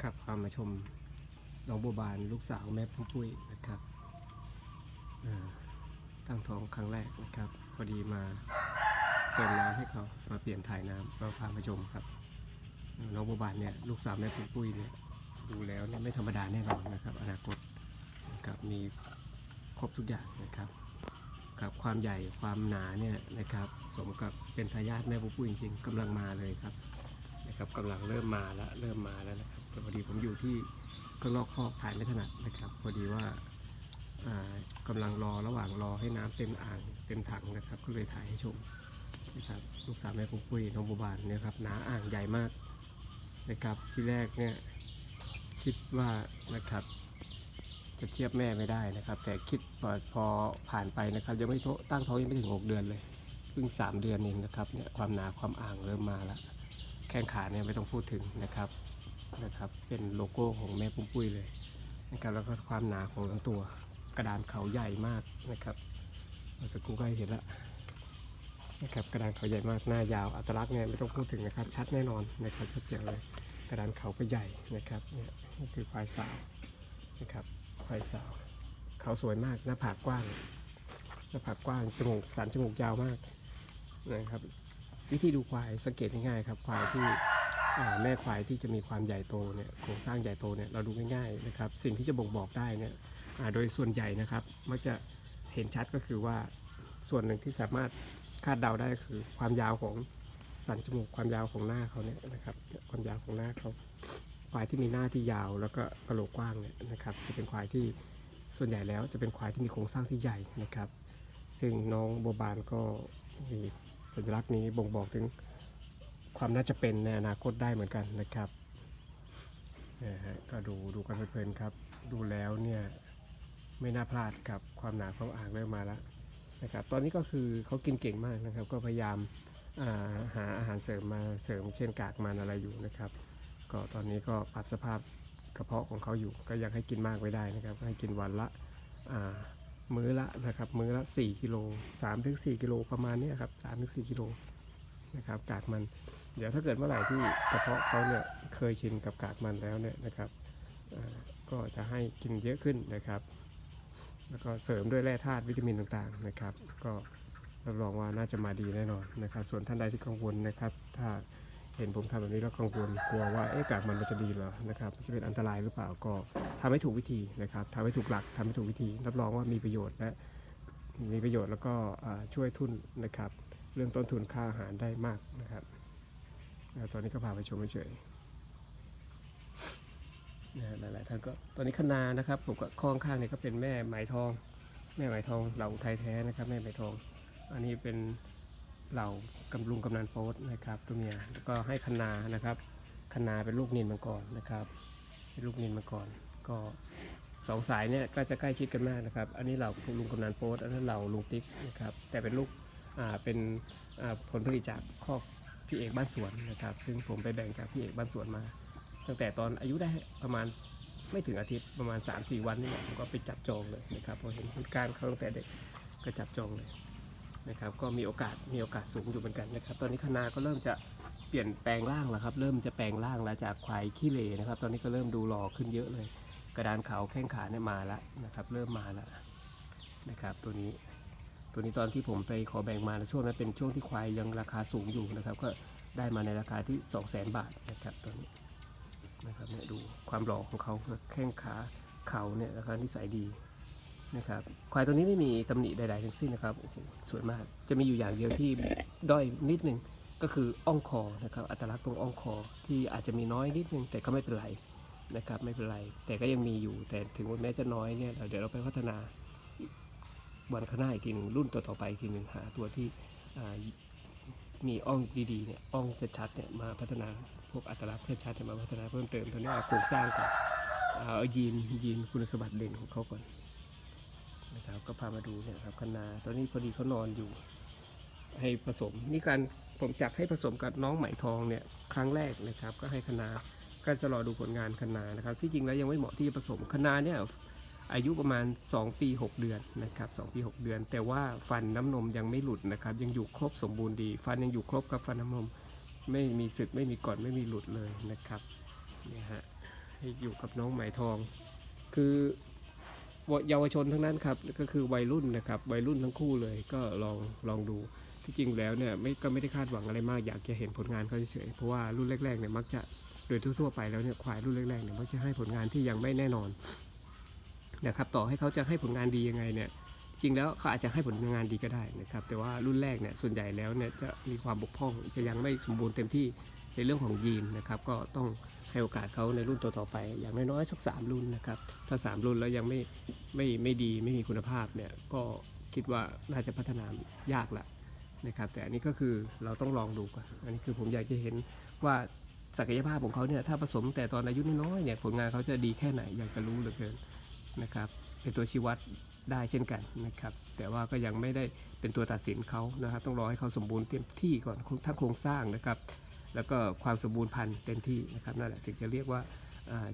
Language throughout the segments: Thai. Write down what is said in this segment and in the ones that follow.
ครับพามาชมน้องบัวบานลูกสาวแม่พุ่มปุ้ยนะครับตั้งท้องครั้งแรกนะครับ พอดีมาเติมน้ำให้เขามาเปลี่ยนถ่ายน้ำก็พามาชมครับ น้องบัวบานเนี่ยลูกสาวแม่พุ่มปุ้ยเนี่ยดูแล้วเนี่ยไม่ธรรมดาแน่นอนนะครับ อนาคตนะครับมีครบทุกอย่างนะครับกับความใหญ่ความหนาเนี่ยนะครับสมกับเป็นทายาทแม่พุ่มปุ้ยจริงๆกำลังมาเลยครับนะครับกำลังเริ่มมาแล้วเริ่มมาแล้วนะครับ แต่พอดีผมอยู่ที่ข้างนอกคอกถ่ายไม่ถนัดนะครับ พอดีว่าอ่ากำลังรอระหว่างรอให้น้ำเต็มอ่างเต็มถังนะครับ ก็เลยถ่ายให้ชมนะครับลูกสาวแม่ปุ้งปุ้ยน้องบัวบานเนี่ยครับหนาอ่างใหญ่มากนะครับที่แรกเนี่ยคิดว่านะครับจะเทียบแม่ไม่ได้นะครับ แต่คิดพอพอผ่านไปนะครับยังไม่ตตั้งท้องยังไม่ถึง 6 เดือนเลยเพิ่ง 3 เดือนเองนะครับเนี่ยความหนาความอ่างเริ่มมาแล้วแข้งขาเนี่ยไม่ต้องพูดถึงนะครับ นะครับ เป็นโลโก้ของแม่ปุ้มปุ้ยเลยนะครับแล้วก็ความหนาของลำตัวกระดานเขาใหญ่มากนะครับเมื่อสักครู่ก็เห็นแล้วนะครับกระดานเขาใหญ่มากหน้ายาวอัตลักษณ์เนี่ยไม่ต้องพูดถึงนะครับ ชัดแน่นอนนะครับชัดเจนเลยกระดานเขาก็ใหญ่นะครับเนี่ยนี่คือควายสาวนะครับควายสาว เขาสวยมากหน้าผากกว้างหน้าผากกว้างจมูกสันจมูกยาวมากนะครับ วิธีดูควายสังเกตง่ายๆครับควายที่ แม่ควายที่จะมีความใหญ่โตเนี่ยโครงสร้างใหญ่โตเนี่ยเราดูง่ายๆนะครับสิ่งที่จะบ่งบอกได้เนี่ยโดยส่วนใหญ่นะครับ มักจะเห็นชัดก็คือว่าส่วนหนึ่งที่สามารถคาดเดาได้คือความยาวของสันจมูกความยาวของหน้าเขาเนี่ยนะครับความยาวของหน้าเขาควายที่มีหน้าที่ยาวแล้วก็กระโหลกกว้างเนี่ยนะครับ จะเป็นควายที่ส่วนใหญ่แล้วจะเป็นควายที่มีโครงสร้างที่ใหญ่นะครับ ซึ่งน้องโบบานก็มีสัญลักษณ์นี้บ่งบอกถึง ความน่าจะเป็นในอนาคตได้เหมือนกันนะครับนะฮะก็ดูดูกันเพลินๆครับ ดูแล้วเนี่ยไม่น่าพลาดกับความหนาความอ่างเริ่มมาแล้วนะครับตอนนี้ก็คือเขากินเก่งมากนะครับ ก็พยายามาหาอาหารเสริมมาเสริมเช่นกากมันอะไรอยู่นะครับ ก็ตอนนี้ก็ปรับสภาพกระเพาะของเขาอยู่ ก็ยังให้กินมากไม่ได้นะครับ ให้กินวันละมื้อละนะครับมื้อละ 4 กิโล3ถึง4กิโลประมาณนี้ครับ3ถึง4กิโลนะครับกากมัน เดี๋ยวถ้าเกิดเมื่อไหร่ที่กระเพาะเขาเนี่ยเคยชินกับกากมันแล้วเนี่ยนะครับก็จะให้กินเยอะขึ้นนะครับ แล้วก็เสริมด้วยแร่ธาตุวิตามินต่างๆนะครับ ก็รับรองว่าน่าจะมาดีแน่นอนนะครับ ส่วนท่านใดที่กังวลนะครับ ถ้าเห็นผมทำแบบนี้แล้วกังวลกลัวว่าเอ๊ะกากมันมันจะดีเหรอนะครับจะเป็นอันตรายหรือเปล่าก็ทำให้ถูกวิธีนะครับทำให้ถูกหลักทำให้ถูกวิธี รับรองว่ามีประโยชน์และมีประโยชน์แล้วก็ช่วยทุนนะครับ เรื่องต้นทุนค่าอาหารได้มากนะครับ ตอนนี้ก็พาไปชมเฉยนะหลายๆท่านก็ตอนนี้คณานะครับผมก็ข้างเนี่ยก็เป็นแม่ไหมทอง แม่ไหมทองเหล่าไทยแท้นะครับ แม่ไหมทอง อันนี้เป็นเหล่ากำลุงกำนันโป๊ตนะครับตัวเมียแล้วก็ให้คณานะครับคณาเป็นลูกนินมังกรนะครับ เป็นลูกนินมาก่อนก็สองสายเนี่ยก็จะใกล้ชิดกันมากนะครับ อันนี้เราลุงกำนันโป๊ตอันนั้นเราลุงติ๊กนะครับแต่เป็นลูกอ่าเป็นผลผลิตจากคอก พี่เอกบ้านสวนนะครับ ซึ่งผมไปแบ่งจากพี่เอกบ้านสวนมา ตั้งแต่ตอนอายุได้ประมาณไม่ถึงอาทิตย์ประมาณ 3-4 วันนี่แหละผมก็ไปจับจองเลยนะครับพอเห็นผลการเขาตั้งแต่เด็กก็จับจองเลยนะครับก็มีโอกาสมีโอกาสสูงอยู่เหมือนกันนะครับ ตอนนี้คณาก็เริ่มจะเปลี่ยนแปลงร่างแล้วครับ เริ่มจะแปลงร่างแล้วจากควายขี้เหร่นะครับ ตอนนี้ก็เริ่มดูหล่อขึ้นเยอะเลย กระดานเขาแข้งขาเนี่ยมาแล้วนะครับ เริ่มมาแล้วนะครับ ตัวนี้ ตัวนี้ตอนที่ผมไปขอแบ่งมาช่วงนั้นเป็นช่วงที่ควายยังราคาสูงอยู่นะครับ ก็ได้มาในราคาที่ 2 0 0 0 0 0บาทนะครับตัวนี้นะครับเนี่ยดูความหล่อของเขาแข้งขาเขาเนี่ยราคาที่ใสยดีนะครับควายตัวนี้ไม่มีตำหนิใดๆทั้งสิ้นนะครับโอ้โหสวยมากจะมีอยู่อย่างเดียวที่ด้อยนิดนึงก็คืออ่องคอนะครับอัตลักษณ์ตรงอ่องคอที่อาจจะมีน้อยนิดนึงแต่ก็ไม่เป็นไรนะครับไม่เป็นไร แต่ก็ยังมีอยู่แต่ถึงแม้จะน้อยเนี่ยเดี๋ยวเราไปพัฒนา วันข้างหน้าอีกทีหนึ่งรุ่นต่อๆไปอีกทีหนึ่งหาตัวที่มีอ่องดีๆเนี่ยอ่องจะชัดเนี่ยมาพัฒนาพวกอัตลักษณ์ชัดๆมาพัฒนาเพิ่มเติมตอนนี้เอาโครงสร้างก่อนเอายีนยีนคุณสมบัติเด่นของเขาก่อนนะครับก็พามาดูเนี่ยครับคณาตอนนี้พอดีเขานอนอยู่ ให้ผสมนี่การผมจับให้ผสมกับน้องไหมทองเนี่ยครั้งแรกนะครับ ก็ให้คณาก็จะรอดูผลงานคณานะครับที่จริงแล้วยังไม่เหมาะที่จะผสมคณาเนี่ย อายุประมาณ 2 ปี 6 เดือนนะครับ2ปี 6 เดือน แต่ว่าฟันน้ำนมยังไม่หลุดนะครับ ยังอยู่ครบสมบูรณ์ดี ฟันยังอยู่ครบกับฟันน้ำนม ไม่มีสึกไม่มีก่อนไม่มีหลุดเลยนะครับนี่ฮะให้อยู่กับน้องไหมทอง คือเยาวชนทั้งนั้นครับก็คือวัยรุ่นนะครับวัยรุ่นทั้งคู่เลยก็ลองลองดูที่จริงแล้วเนี่ยไม่ก็ไม่ได้คาดหวังอะไรมากอยากจะเห็นผลงานเขาเฉยๆเพราะว่ารุ่นแรกๆเนี่ยมักจะโดยทั่วๆไปแล้วเนี่ยควายรุ่นแรกๆเนี่ยมักจะให้ผลงานที่ยังไม่แน่นอน นะครับต่อให้เขาจะให้ผลงานดียังไงเนี่ยจริงแล้วเขาอาจจะให้ผลงานดีก็ได้นะครับแต่ว่ารุ่นแรกเนี่ยส่วนใหญ่แล้วเนี่ยจะมีความบกพร่องจะยังไม่สมบูรณ์เต็มที่ในเรื่องของยีนนะครับก็ต้องให้โอกาสเขาในรุ่นต่อๆไป อย่างน้อยๆสักสามรุ่นนะครับถ้าสามรุ่นแล้วยังไม่ไม่ไม่ดีไม่มีคุณภาพเนี่ยก็คิดว่าน่าจะพัฒนายากละนะครับแต่อันนี้ก็คือเราต้องลองดูก่อนอันนี้คือผมอยากจะเห็นว่าศักยภาพของเขาเนี่ยถ้าผสมแต่ตอนอายุน้อยๆเนี่ยผลงานเขาจะดีแค่ไหนอยากจะรู้เหลือเกิน นะครับเป็นตัวชี้วัดได้เช่นกันนะครับ แต่ว่าก็ยังไม่ได้เป็นตัวตัดสินเขานะครับ ต้องรอให้เขาสมบูรณ์เต็มที่ก่อนทั้งโครงสร้างนะครับ แล้วก็ความสมบูรณ์พันธุ์เต็มที่นะครับนั่นแหละถึงจะเรียกว่า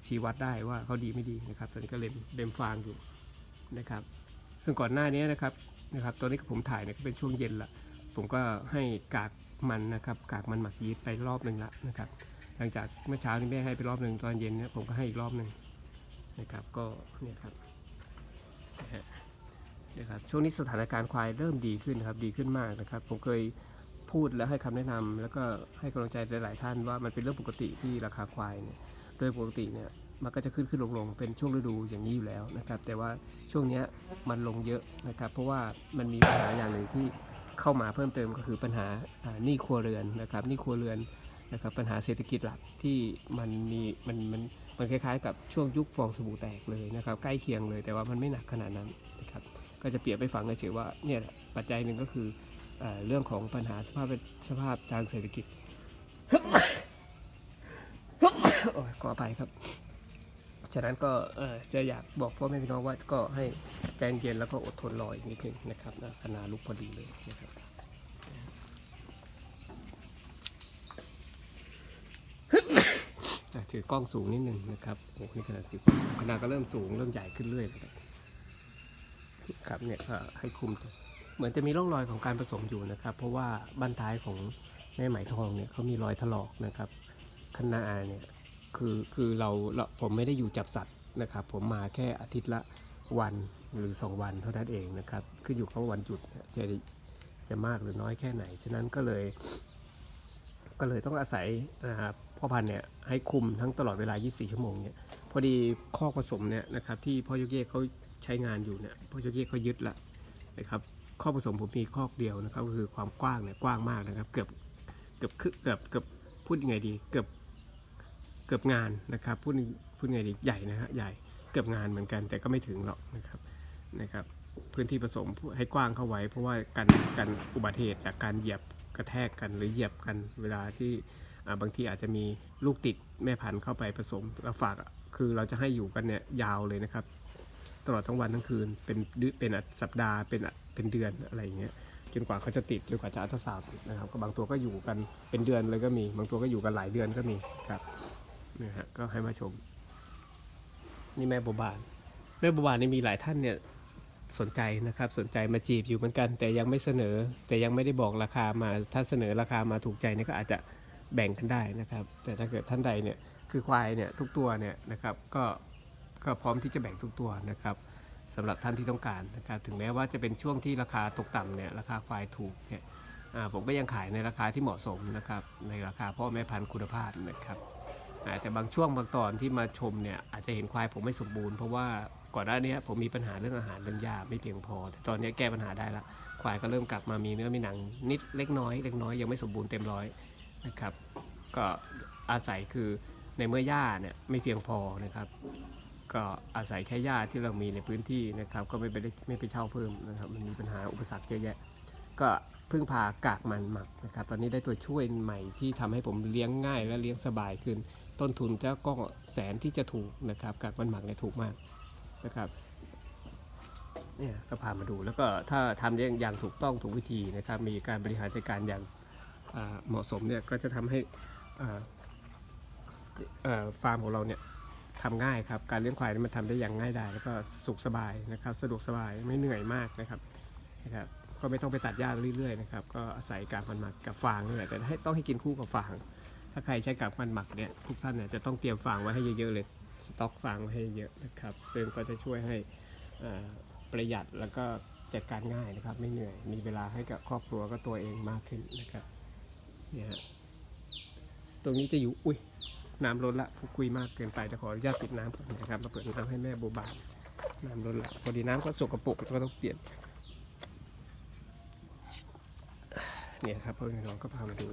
ชี้วัดได้ว่าเขาดีไม่ดีนะครับตอนนี้ก็เล็มเล็มฟางอยู่นะครับ ซึ่งก่อนหน้านี้นะครับนะครับตอนนี้ผมถ่ายเนี่ยก็เป็นช่วงเย็นละผมก็ให้กากมันนะครับกากมันหมักยีสต์ไปรอบหนึ่งละนะครับ หลังจากเมื่อเช้านี้แม่ให้ไปรอบหนึ่งตอนเย็นเนี่ยผมก็ให้อีกรอบหนึ่ง นะครับก็เนี่ยครับนะครับช่วงนี้สถานการณ์ควายเริ่มดีขึ้นนะครับดีขึ้นมากนะครับ ผมเคยพูดและให้คำแนะนำแล้วก็ให้กำลังใจหลาย ๆ ท่านว่ามันเป็นเรื่องปกติที่ราคาควายเนี่ยโดยปกติเนี่ยมันก็จะขึ้นขึ้นลงลงเป็นช่วงฤดูอย่างนี้อยู่แล้วนะครับ แต่ว่าช่วงนี้มันลงเยอะนะครับ เพราะว่ามันมีปัญหาอย่างหนึ่งที่เข้ามาเพิ่มเติมก็คือปัญหาอ่าหนี้ครัวเรือนนะครับหนี้ครัวเรือนนะครับปัญหาเศรษฐกิจหลักที่มันมีมันมัน มันคล้ายๆ กับช่วงยุคฟองสบู่แตกเลยนะครับ ใกล้เคียงเลยแต่ว่ามันไม่หนักขนาดนั้นนะครับก็จะเปรียบไปฝังเฉยๆว่าเนี่ยปัจจัยหนึ่งก็คือเอเรื่องของปัญหาสภาพสภาพทางเศรษฐกิจโอ้ยขออภัยครับ ฉะนั้นก็จะอยากบอกพ่อแม่พี่น้องว่าก็ให้ใจเย็นแล้วก็อดทนรออีกนิดนึงนะครับนะคณะลุกพอดีเลยนะครับ อะ ถือกล้องสูงนิดนึงนะครับโอ้นี่ขนาดถือกล้องขนาดก็เริ่มสูงเริ่มใหญ่ขึ้นเรื่อยเลยครับเนี่ยให้คุมเหมือนจะมีร่องรอยของการผสมอยู่นะครับ เพราะว่าบั้นท้ายของแม่ไหมทองเนี่ยเขามีรอยถลอกนะครับขนาเนี่ยคือคือเราเราผมไม่ได้อยู่จับสัตว์นะครับ ผมมาแค่อาทิตย์ละวันหรือ 2 วันเท่านั้นเองนะครับขึ้นอยู่กับว่าวันหยุดจะจะมากหรือน้อยแค่ไหน ฉะนั้นก็เลย ก็เลยต้องอาศัยนะครับ พ่อพันธุ์เนี่ยให้คุมทั้งตลอดเวลา 24 ชั่วโมงเนี่ยพอดีข้อผสมเนี่ยนะครับที่พ่อยกเยกเขาใช้งานอยู่เนี่ยพ่อยกเยกเขายึดละนะครับข้อผสมผมมีข้อเดียวนะครับก็คือความกว้างเนี่ยกว้างมากนะครับ เกือบเกือบครึ่งเกือบเกือบพูดยังไงดีเกือบเกือบงานนะครับพูดพูดยังไงดีใหญ่นะฮะใหญ่เกือบงานเหมือนกันแต่ก็ไม่ถึงหรอกนะครับนะครับพื้นที่ผสมให้กว้างเข้าไว้ เพราะว่ากันกันอุบัติเหตุจากการเหยียบกระแทกกันหรือเหยียบกันเวลาที่ บางทีอาจจะมีลูกติดแม่พันธุ์เข้าไปผสมแล้วฝากคือเราจะให้อยู่กันเนี่ยยาวเลยนะครับ ตลอดทั้งวันทั้งคืนเป็นเดือเป็นสัปดาห์เป็นเป็นเดือนอะไรอย่างเงี้ยจนกว่าเขาจะติดจนกว่าจะอัลตราซาวด์นะครับก็บางตัวก็อยู่กันเป็นเดือนเลยก็มี บางตัวก็อยู่กันหลายเดือนก็มีครับนี่ฮะก็ให้มาชม นี่แม่บัวบาน แม่บัวบานนี่มีหลายท่านเนี่ยสนใจนะครับสนใจมาจีบอยู่เหมือนกัน แต่ยังไม่เสนอ แต่ยังไม่ได้บอกราคามาถ้าเสนอราคามาถูกใจเนี่ยก็อาจจะ แบ่งกันได้นะครับ แต่ถ้าเกิดท่านใดเนี่ยคือควายเนี่ยทุกตัวเนี่ยนะครับก็ก็พร้อมที่จะแบ่งทุกตัวนะครับสำหรับท่านที่ต้องการนะครับถึงแม้ว่าจะเป็นช่วงที่ราคาตกต่ำเนี่ยราคาควายถูกเนี่ยผมก็ยังขายในราคาที่เหมาะสมนะครับในราคาพ่อแม่พันธุ์คุณภาพนะครับอาจจะบางช่วงบางตอนที่มาชมเนี่ยอาจจะเห็นควายผมไม่สมบูรณ์เพราะว่าก่อนหน้านี้ผมมีปัญหาเรื่องอาหารเรื่องยาไม่เพียงพอ แต่ตอนนี้แก้ปัญหาได้ละควายก็เริ่มกลับมามีเนื้อมีหนังนิดเล็กน้อยเล็กน้อยยังไม่สมบูรณ์เต็มร้อย นะครับ ก็อาศัยคือในเมื่อหญ้าเนี่ยไม่เพียงพอนะครับ ก็อาศัยแค่หญ้าที่เรามีในพื้นที่นะครับ ก็ไม่ไปได้ไม่ไปเช่าเพิ่มนะครับ มันมีปัญหาอุปสรรคเยอะแยะ ก็พึ่งพากากมันหมักนะครับ ตอนนี้ได้ตัวช่วยใหม่ที่ทำให้ผมเลี้ยงง่ายและเลี้ยงสบายขึ้น ต้นทุนก็แสนที่จะถูกนะครับกากมันหมักเนี่ยถูกมากนะครับเนี่ยก็พามาดูแล้วก็ถ้าทำอย่างถูกต้องถูกวิธีนะครับ มีการบริหารจัดการอย่าง เหมาะสมเนี่ยก็จะทำให้ฟาร์มของเราเนี่ยทำง่ายครับ การเลี้ยงควายนี่มันทำได้อย่างง่ายดายแล้วก็สุขสบายนะครับ สะดวกสบายไม่เหนื่อยมากนะครับนะครับ ก็ไม่ต้องไปตัดหญ้าเรื่อยๆนะครับ ก็อาศัยการมันหมักกับฟางนี่แหละแต่ให้ต้องให้กินคู่กับฟาง ถ้าใครใช้กับมันหมักเนี่ยทุกท่านเนี่ยจะต้องเตรียมฟางไว้ให้เยอะๆเลยสต็อกฟางไว้ให้เยอะนะครับ ซึ่งก็จะช่วยให้ประหยัดแล้วก็จัดการง่ายนะครับ ไม่เหนื่อยมีเวลาให้กับครอบครัวก็ตัวเองมากขึ้นนะครับ เนี่ยฮะตรงนี้จะอยู่อุ้ยน้ำล้นละคุยมากเกินไปจะขออนุญาตปิดน้ำก่อนนะครับมาเปิดน้ำให้แม่โบบานน้ำล้นละพอดีน้ำก็สกปรกก็ต้องเปลี่ยนเนี่ยครับพ่อแม่น้องก็พามาดู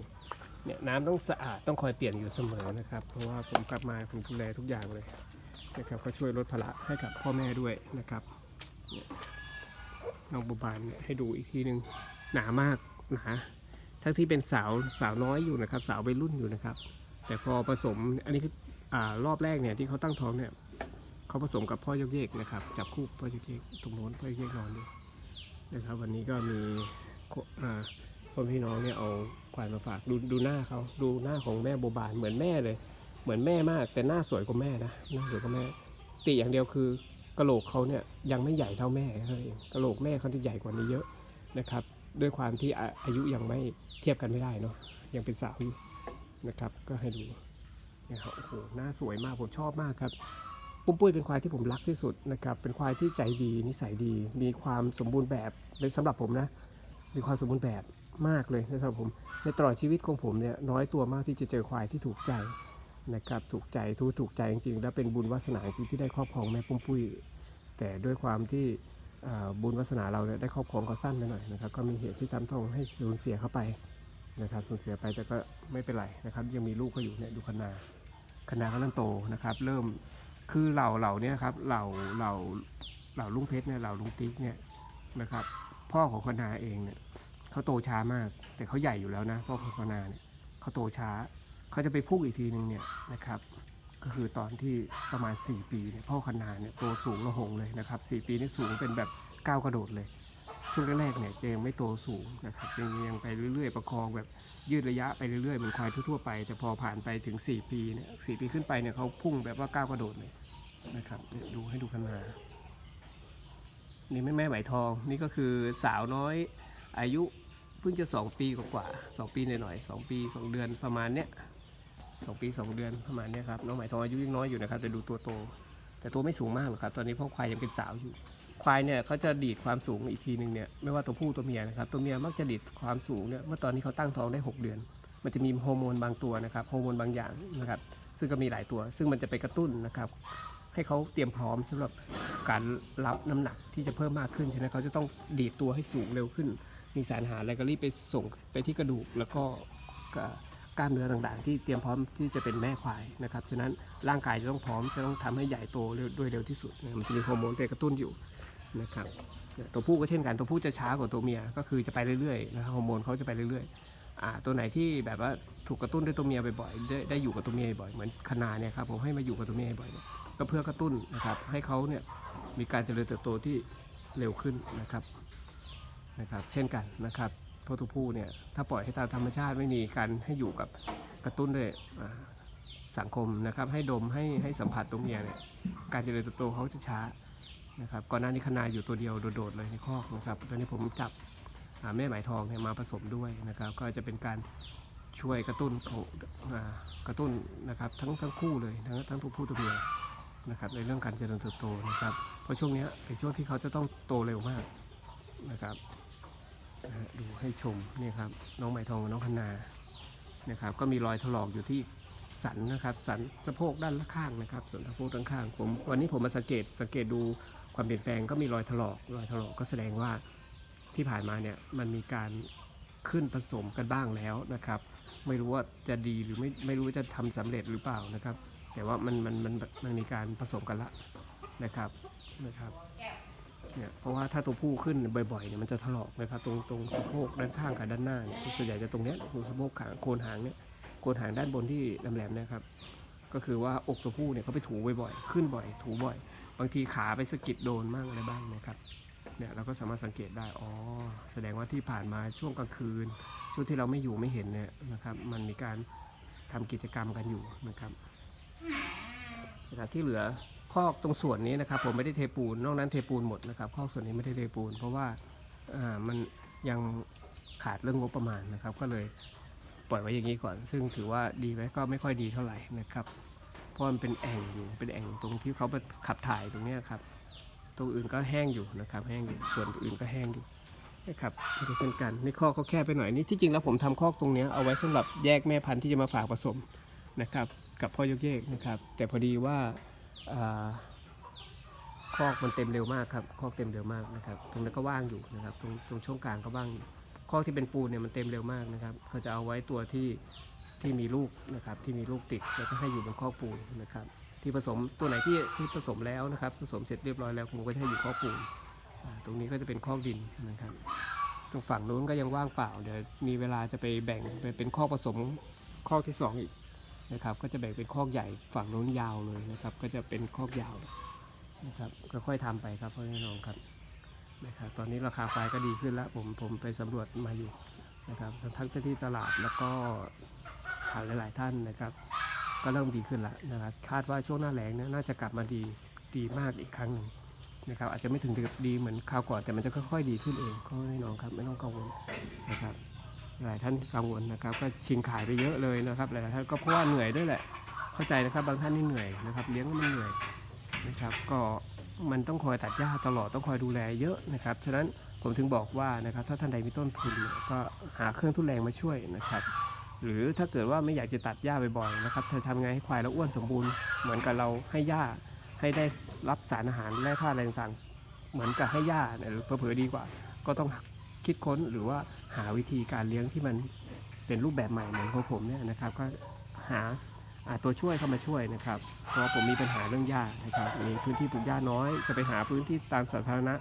เนี่ยน้ำต้องสะอาดต้องคอยเปลี่ยนอยู่เสมอนะครับ เพราะว่าผมกลับมาผมดูแลทุกอย่างเลยนะครับก็ช่วยลดภาระให้กับพ่อแม่ด้วยนะครับน้องบุบานเนี่ยให้ดูอีกทีหนึ่งหนามากหนา ทั้งที่เป็นสาวสาวน้อยอยู่นะครับ สาววัยรุ่นอยู่นะครับ แต่พอผสมอันนี้คืออรอบแรกเนี่ยที่เขาตั้งท้องเนี่ยเขาผสมกับพ่อยกเยกนะครับจับคู่พ่อยกเยกตรงโน้นพ่อยกเยกนอนอยู่นะครับ วันนี้ก็มีคอ่าพ่อพี่น้องเนี่ยเอาควายมาฝากดูดูหน้าเขาดูหน้าของแม่โบบานเหมือนแม่เลย เหมือนแม่มาก แต่หน้าสวยกว่าแม่นะหน้าสวยกว่าแม่ติอย่างเดียวคือกระโหลกเขาเนี่ยยังไม่ใหญ่เท่าแม่เท่านั้นเองกระโหลกแม่เขาจะใหญ่กว่านี้เยอะนะครับ ด้วยความที่อายุยังไม่เทียบกันไม่ได้เนาะยังเป็นสาวอยู่นะครับ ก็ให้ดูนะครับโอ้โหหน้าสวยมากผมชอบมากครับ ปุ้มปุ้ยเป็นควายที่ผมรักที่สุดนะครับ เป็นควายที่ใจดีนิสัยดี มีความสมบูรณ์แบบในสำหรับผมนะ มีความสมบูรณ์แบบมากเลยนะครับผม ในตลอดชีวิตของผมเนี่ยน้อยตัวมากที่จะเจอควายที่ถูกใจนะครับถูกใจทูถูกใจจริงๆ และเป็นบุญวาสนาจริงที่ได้ครอบครองแม่ปุ้มปุ้ย แต่ด้วยความที่ บุญวาสนาเราเได้ครอบครองเขาสั้นไปหน่อยนะครับก็มีเหตุที่ทำต้องให้สูญเสียเข้าไปนะครับสูญเสียไปแต่ก็ไม่เป็นไรนะครับ ยังมีลูกก็อยู่เนี่ยดูคณาคณาเขาเริ่มโตนะครับ เริ่มคือเหล่าเหล่านี่ยครับเหล่าเหล่าเหล่าลุงเพชรเนี่ยเหล่าลุงติ๊กเนี่ยนะครับ พ่อของคณาเองเนี่ยเขาโตช้ามาก แต่เขาใหญ่อยู่แล้วนะพ่อของคณาเนี่ยเขาโตช้าเขาจะไปพุ่งอีกทีหนึ่งเนี่ยนะครับ ก็คือตอนที่ประมาณ 4 ปีเนี่ยพ่อคณาเนี่ยโตสูงระหงเลยนะครับ4ปีนี่สูงเป็นแบบก้าวกระโดดเลย ช่วงแรกๆเนี่ยจะยังไม่โตสูงนะครับยังยังไปเรื่อยๆ ประคองแบบยืดระยะไปเรื่อยๆเหมือนควายทั่วๆไป แต่พอผ่านไปถึง 4 ปีเนี่ยสปีขึ้นไปเนี่ยเขาพุ่งแบบว่าก้าวกระโดดเลยนะครับเนี่ยดูให้ดูคณานี่แม่แม่ไหมทองนี่ก็คือสาวน้อยอายุเพิ่งจะสองปีกว่าๆสปีหน่อยๆสปีสองเดือนประมาณเนี้ย สองปีสองเดือนประมาณนี้ครับน้องหมทองอายุยังน้อยอยู่นะครับแต่ดูตัวโต แต่ตัวไม่สูงมากหรอกครับ ตอนนี้เพราะควายยังเป็นสาวอยู่ ควายเนี่ยเขาจะดีดความสูงอีกทีหนึ่งเนี่ยไม่ว่าตัวผู้ตัวเมียนะครับตัวเมียมักจะดีดความสูงเนี่ยเมื่อตอนที่เขาตั้งท้องได้ 6 เดือน มันจะมีฮอร์โมนบางตัวนะครับฮอร์โมนบางอย่างนะครับซึ่งก็มีหลายตัว ซึ่งมันจะไปกระตุ้นนะครับให้เขาเตรียมพร้อมสำหรับการรับน้ำหนักที่จะเพิ่มมากขึ้นฉะนั้นเขาจะต้องดีดตัวให้สูงเร็วขึ้น มีสารอาหารอะไรก็รีบไปส่งไปที่กระดูกแล้วก็ กล้ามเนื้อต่างๆ ที่เตรียมพร้อมที่จะเป็นแม่ควายนะครับฉะนั้นร่างกายจะต้องพร้อมจะต้องทำให้ใหญ่โตเร็วด้วยเร็วที่สุดมันจะมีฮอร์โมนไปกระตุ้นอยู่นะครับตัวผู้ก็เช่นกันตัวผู้จะช้ากว่าตัวเมียก็คือจะไปเรื่อยๆนะครับฮอร์โมนเขาจะไปเรื่อยๆตัวไหนที่แบบว่าถูกกระตุ้นด้วยตัวเมียบ่อยๆได้ได้อยู่กับตัวเมียบ่อยเหมือนคณาเนี่ยครับผมให้มาอยู่กับตัวเมียบ่อยเนี่ยก็เพื่อกระตุ้นนะครับให้เขาเนี่ยมีการเจริญเติบโตที่เร็วขึ้นนะครับนะครับ เช่นกันนะครับ เพราะตัวผู้เนี่ยถ้าปล่อยให้ตามธรรมชาติไม่มีการให้อยู่กับกระตุ้นด้วยสังคมนะครับ ให้ดมให้ให้สัมผัสตัวเมียเนี่ยการเจริญเติบโตเขาจะช้านะครับก่อนหน้านี้คณาอยู่ตัวเดียวโดดๆเลยในคอกนะครับตอนนี้ผมจับแม่ไหมายทองเนี่ยมาผสมด้วยนะครับ ก็จะเป็นการช่วยกระตุ้นของอกระตุ้นนะครับทั้งทั้งคู่เลยทั้งทั้งตัวผู้ตัวเมียนะครับในเรื่องการเจริญเติบโตนะครับเพราะช่วงนี้เป็นช่วงที่เขาจะต้องโตเร็วมากนะครับ ดูให้ชมนี่ครับน้องไหมทองกับน้องคนานะครับ ก็มีรอยถลอกอยู่ที่สันนะครับ สันสะโพกด้านข้างนะครับ ส่วนสะโพกด้านข้างผมวันนี้ผมมาสังเกตสังเกตดูความเปลี่ยนแปลงก็มีรอยถลอก รอยถลอกก็แสดงว่าที่ผ่านมาเนี่ยมันมีการขึ้นผสมกันบ้างแล้วนะครับ ไม่รู้ว่าจะดีหรือไม่ไม่รู้ว่าจะทำสำเร็จหรือเปล่านะครับ แต่ว่ามันมันมันมันมีการผสมกันละนะครับนะครับ เนี่ยเพราะว่าถ้าตัวผู้ขึ้นบ่อยๆเนี่ยมันจะถลอกนะครับตรงตรงสะโพกด้านข้างกับด้านหน้าส่วนใหญ่จะตรงเนี้ยตรงสะโพกขางโคนหางเนี่ยโคนหางด้านบนที่แหลมๆนะครับ ก็คือว่าอกตัวผู้เนี่ยเขาไปถูบ่อยๆขึ้นบ่อย ถูบ่อย บางทีขาไปสะกิดโดนบ้างอะไรบ้างนะครับเนี่ยเราก็สามารถสังเกตได้อ๋อแสดงว่าที่ผ่านมาช่วงกลางคืน ช่วงที่เราไม่อยู่ไม่เห็นเนี่ยนะครับ มันมีการทำกิจกรรมกันอยู่นะครับนะครับที่เหลือ คอกตรงส่วนนี้นะครับผมไม่ได้เทปูน นอกนั้นเทปูนหมดนะครับคอกส่วนนี้ไม่ได้เทปูน เพราะว่ามันยังขาดเรื่องงบประมาณนะครับ ก็เลยปล่อยไว้อย่างนี้ก่อน ซึ่งถือว่าดีไหมก็ไม่ค่อยดีเท่าไหร่นะครับผราะมันเป็นแอ่งอยู่เป็นแอ่งตรงที่เขาไปขับถ่ายตรงนี้ครับตรงอื่นก็แห้งอยู่นะครับ แห้งอยู่ส่วนอื่นก็แห้งอยู่นะครับนี่เช่นกันนี่ข้อเขาแคบไปหน่อยนี่ที่จริงแล้วผมทำข้อกตรงนี้เอาไว้สำหรับแยกแม่พันธุ์ที่จะมาฝากผสมนะครับ กับพ่อยกเยกนะครับ แต่พอดีว่า คอกมันเต็มเร็วมากครับคอกเต็มเร็วมากนะครับ ตรงนั้นก็ว่างอยู่นะครับ ตรงตรงช่วงกลางก็ว่างคอกที่เป็นปูนเนี่ยมันเต็มเร็วมากนะครับเขาจะเอาไว้ตัวที่ที่มีลูกนะครับ ที่มีลูกติดแล้วก็ให้อยู่บนคอกปูนนะครับ ที่ผสมตัวไหนที่ที่ผสมแล้วนะครับ ผสมเสร็จเรียบร้อยแล้วผมก็จะให้อยู่คอกปูนตรงนี้ก็จะเป็นคอกดินนะครับ ตรงฝั่งนู้นก็ยังว่างเปล่า เดี๋ยวมีเวลาจะไปแบ่งไปเป็นข้อกผสมข้อกที่สองอีก นะครับ ก็จะแบ่งเป็นคอกใหญ่ฝั่งนู้นยาวเลยนะครับ ก็จะเป็นคอกยาวนะครับก็ค่อยทำไปครับพ่อแม่น้องครับนะครับตอนนี้ราคาควายก็ดีขึ้นแล้วผมผมไปสำรวจมาอยู่นะครับทั้งที่ตลาดแล้วก็ผ่านหลาย ๆ ท่านนะครับ ก็เริ่มดีขึ้นแล้วนะครับคาดว่าช่วงหน้าแล้งเนี่ยน่าจะกลับมาดีดีมากอีกครั้งหนึ่งนะครับอาจจะไม่ถึงดีเหมือนคราวก่อนแต่มันจะค่อย ๆ ดีขึ้นเองก็ไม่น้องครับไม่ต้องกังวลนะครับ หลายท่านกังวลนะครับ ก็ชิงขายไปเยอะเลยนะครับ หลายท่านก็เพราะว่าเหนื่อยด้วยแหละ เข้าใจนะครับ บางท่านนี่เหนื่อยนะครับ เลี้ยงก็มันเหนื่อยนะครับ ก็มันต้องคอยตัดหญ้าตลอดต้องคอยดูแลเยอะนะครับ ฉะนั้นผมถึงบอกว่านะครับ ถ้าท่านใดมีต้นทุนก็หาเครื่องทุนแรงมาช่วยนะครับ หรือถ้าเกิดว่าไม่อยากจะตัดหญ้าบ่อยๆนะครับเธอทำไงให้ควายเราอ้วนสมบูรณ์เหมือนกับเราให้หญ้าให้ได้รับสารอาหารแร่ธาตุอะไรต่างๆ เหมือนกับให้หญ้าเนี่ยหรือเผลอๆดีกว่า ก็ต้อง คิดค้นหรือว่าหาวิธีการเลี้ยงที่มันเป็นรูปแบบใหม่เหมือนของผมเนี่ยนะครับก็หาตัวช่วยเข้ามาช่วยนะครับเพราะผมมีปัญหาเรื่องหญ้านะครับมีพื้นที่ปลูกหญ้าน้อย จะไปหาพื้นที่ตามสาธารณะ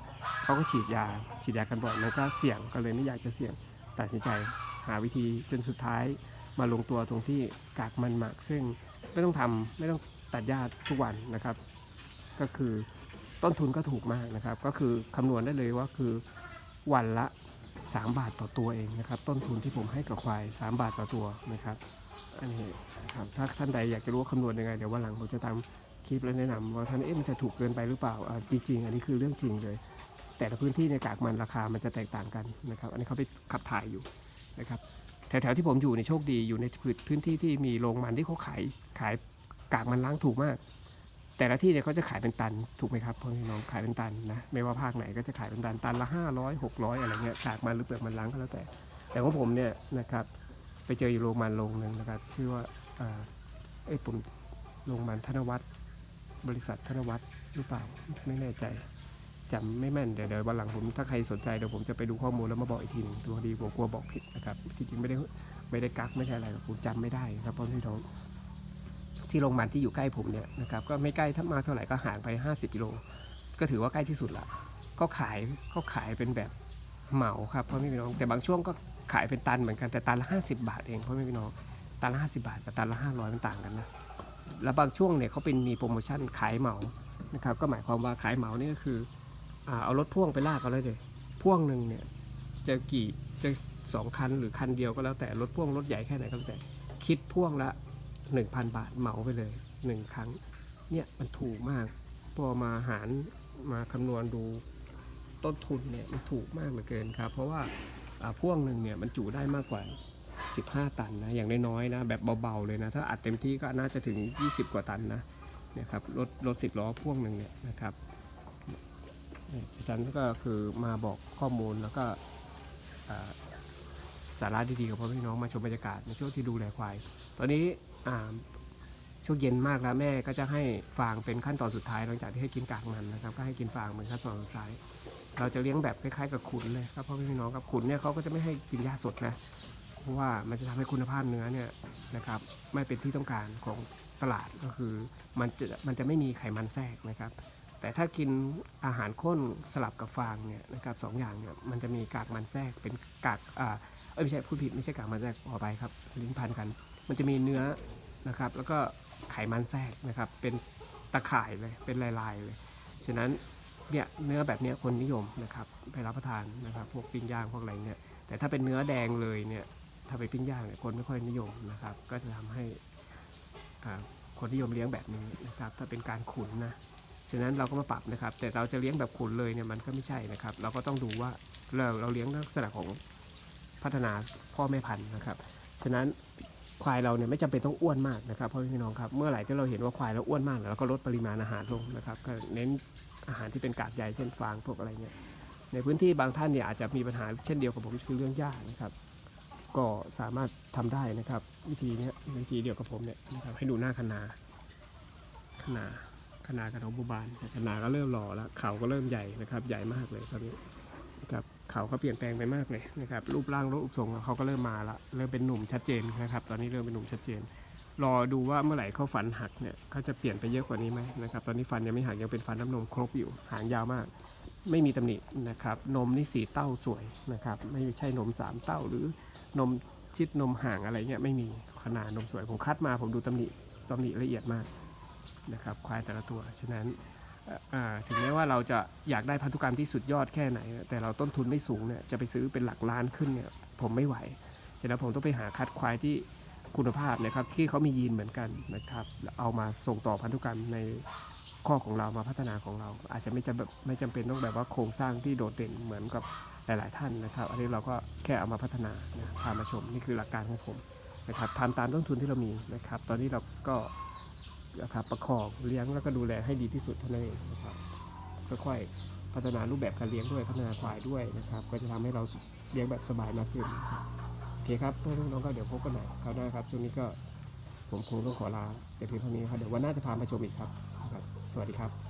เขาก็ฉีดยาฉีดยากันบ่อยมันก็เสี่ยงก็เลยไม่อยากจะเสี่ยงตัดสินใจหาวิธีจนสุดท้ายมาลงตัวตรงที่กากมันหมัก ซึ่งไม่ต้องทำไม่ต้องตัดหญ้าทุกวันนะครับ ก็คือต้นทุนก็ถูกมากนะครับ ก็คือคำนวณได้เลยว่าคือวันละ 3 บาทต่อตัวเองนะครับ ต้นทุนที่ผมให้กับควาย 3 บาทต่อตัวนะครับอันนี้นะครับถ้าท่านใดอยากจะรู้ว่าคำนวณยังไง เดี๋ยววันหลังผมจะทำคลิปแล้วแนะนำว่าท่านเอ๊ะมันจะถูกเกินไปหรือเปล่าจริงๆ อันนี้คือเรื่องจริงเลย แต่ละพื้นที่ในกากมันราคามันจะแตกต่างกันนะครับอันนี้เขาไปขับถ่ายอยู่นะครับแถวๆที่ผมอยู่ในโชคดีอยู่ในพื้นที่ที่มีโรงมันที่เขาขายขายกากมันล้างถูกมาก แต่ละที่เนี่ยเขาจะขายเป็นตันถูกไหมครับพ่อพี่น้องขายเป็นตันนะไม่ว่าภาคไหนก็จะขายเป็นตันตันละห้าร้อยหกร้อยอะไรเงี้ยกากมันหรือเปลือกมันล้างก็แล้วแต่ แต่ของผมเนี่ยนะครับไปเจออยู่โรงมันโรงหนึ่งนะครับชื่อว่าอ่าเอ้ผมโรงมันธนวัฒน์บริษัทธนวัฒน์หรือเปล่าไม่แน่ใจจำไม่แม่นเดี๋ยวเดี๋ยววันหลังผมถ้าใครสนใจเดี๋ยวผมจะไปดูข้อมูลแล้วมาบอกอีกทีนึงตัวดีผมกลัวบอกผิดนะครับที่จริงไม่ได้ไม่ได้กักไม่ใช่อะไรผมจำไม่ได้ครับพราะพี่น้อง ที่โรงมันที่อยู่ใกล้ผมเนี่ยนะครับก็ไม่ใกล้ถ้ามาเท่าไหร่ก็ห่างไป 50กิโลก็ถือว่าใกล้ที่สุดละก็ขายก็ขายเป็นแบบเหมาครับเพราะพี่น้องแต่บางช่วงก็ขายเป็นตันเหมือนกันแต่ตันละ50 บาทเองเพราะไม่พี่น้องตันละ50 บาทกับตันละ500มันต่างกันนะแล้วบางช่วงเนี่ยเขาเป็นมีโปรโมชั่นขายเหมานะครับก็หมายความว่าขายเหมานี่ก็คือเอารถพ่วงไปลากเอาเลยเลยพ่วงหนึ่งเนี่ยจะกี่จะสองคันหรือคันเดียวก็แล้วแต่รถพ่วงรถใหญ่แค่ไหนก็แล้วแต่คิดพ่วงละ 1,000 บาทเหมาไปเลยหนึ่งครั้ง เนี่ยมันถูกมาก พอมาหารมาคำนวณดูต้นทุนเนี่ยมันถูกมากเหลือเกินครับ เพราะว่าพ่วงหนึ่งเนี่ยมันจุได้มากกว่า 15 ตันนะอย่างน้อยๆนะแบบเบาๆเลยนะถ้าอัดเต็มที่ก็น่าจะถึง 20 กว่าตันนะเนี่ยครับรถรถสิบล้อพ่วงหนึ่งเนี่ยนะครับอาจารย์ก็คือมาบอกข้อมูลแล้วก็ สาระดีๆกับพ่อพี่น้องมาชมบรรยากาศในช่วงที่ดูแลควาย ตอนนี้ช่วงเย็นมากแล้วแม่ก็จะให้ฟางเป็นขั้นตอนสุดท้ายหลังจากที่ให้กินกากมันนะครับ ก็ให้กินฟางเป็นขั้นตอนสุดท้าย เราจะเลี้ยงแบบคล้ายๆกับขุนเลยครับพ่อพี่น้องครับขุนเนี่ยเขาก็จะไม่ให้กินหญ้าสดนะเพราะว่ามันจะทำให้คุณภาพเนื้อเนี่ยนะครับไม่เป็นที่ต้องการของตลาดก็คือมันจะมันจะไม่มีไขมันแทรกนะครับ แต่ถ้ากินอาหารข้นสลับกับฟางเนี่ยนะครับสองอย่างเนี่ยมันจะมีกากมันแทรกเป็นกากอ่า อ้ยไม่ใช่พูดผิดไม่ใช่กากมันแทรกขอไปครับลิ้นพันกัน มันจะมีเนื้อนะครับ แล้วก็ไขมันแทรกนะครับ เป็นตะข่ายเลยเป็นลายๆเลยฉะนั้นเนี่ยเนื้อแบบนี้คนนิยมนะครับไปรับประทานนะครับ พวกปิ้งย่างพวกอะไรเนี่ยแต่ถ้าเป็นเนื้อแดงเลยเนี่ยถ้าไปปิ้งย่างเนี่ยคนไม่ค่อยนิยมนะครับ ก็จะทำให้คนนิยมเลี้ยงแบบนี้นะครับ ถ้าเป็นการขุนนะฉะนั้นเราก็มาปรับนะครับ แต่เราจะเลี้ยงแบบขุนเลยเนี่ยมันก็ไม่ใช่นะครับ เราก็ต้องดูว่าเราเราเลี้ยงลักษณะของ พัฒนาพ่อแม่พันธุ์นะครับ ฉะนั้นควายเราเนี่ยไม่จำเป็นต้องอ้วนมากนะครับพ่อพี่น้องครับ เมื่อไหร่ที่เราเห็นว่าควายเราอ้วนมากเราก็ลดปริมาณอาหารลงนะครับก็เน้นอาหารที่เป็นกากใยเช่นฟางพวกอะไรเงี้ย ในพื้นที่บางท่านเนี่ยอาจจะมีปัญหาเช่นเดียวกับผมคือเรื่องหญ้านะครับ ก็สามารถทำได้นะครับ วิธีเนี้ยวิธีเดียวกับผมเนี่ยนะครับให้ดูหน้าคนาคนาคนากับน้องบูบานคนาก็เริ่มหล่อแล้วเขาก็เริ่มใหญ่นะครับ ใหญ่มากเลยตอนนี้ เขาก็เปลี่ยนแปลงไปมากเลยนะครับรูปร่างรูปทรงเขาก็เริ่มมาละเริ่มเป็นหนุ่มชัดเจนนะครับ ตอนนี้เริ่มเป็นหนุ่มชัดเจน รอดูว่าเมื่อไหร่เขาฟันหักเนี่ยเขาจะเปลี่ยนไปเยอะกว่านี้ไหมนะครับตอนนี้ฟันยังไม่หักยังเป็นฟันน้ำนมครบอยู่หางยาวมาก ไม่มีตำหนินะครับนมนี่สีเต้าสวยนะครับไม่ใช่นมสามเต้าหรือนมชิดนมห่างอะไรเงี้ยไม่มีขนาดนมสวยผมคัดมาผมดูตำหนิตำหนิละเอียดมากนะครับควายแต่ละตัวฉะนั้น ถึงแม้ว่าเราจะอยากได้พันธุกรรมที่สุดยอดแค่ไหน แต่เราต้นทุนไม่สูงเนี่ยจะไปซื้อเป็นหลักล้านขึ้นเนี่ยผมไม่ไหวฉะนั้นผมต้องไปหาคัดควายที่คุณภาพนะครับที่เขามียีนเหมือนกันนะครับเอามาส่งต่อพันธุกรรมในข้อของเรามาพัฒนาของเรา อาจจะไม่จำไม่จำเป็นต้องแบบว่าโครงสร้างที่โดดเด่นเหมือนกับหลาย ๆ ท่านนะครับ อันนี้เราก็แค่เอามาพัฒนานะพามาชมนี่คือหลักการของผมนะครับทำตามต้นทุนที่เรามีนะครับ ตอนนี้เราก็ นะครับประคองเลี้ยงแล้วก็ดูแลให้ดีที่สุดเท่านั้นเองนะครับค่อยๆพัฒนารูปแบบการเลี้ยงด้วยพัฒนาควายด้วยนะครับ ก็จะทำให้เราเลี้ยงแบบสบายมากขึ้นครับโอเคครับเพื่อนๆน้องก็เดี๋ยวพบกันใหม่คราวหน้าครับช่วงนี้ก็ผมคงต้องขอลาแต่เพียงเท่านี้ครับเดี๋ยววันหน้าจะพามาชมอีกครับ สวัสดีครับ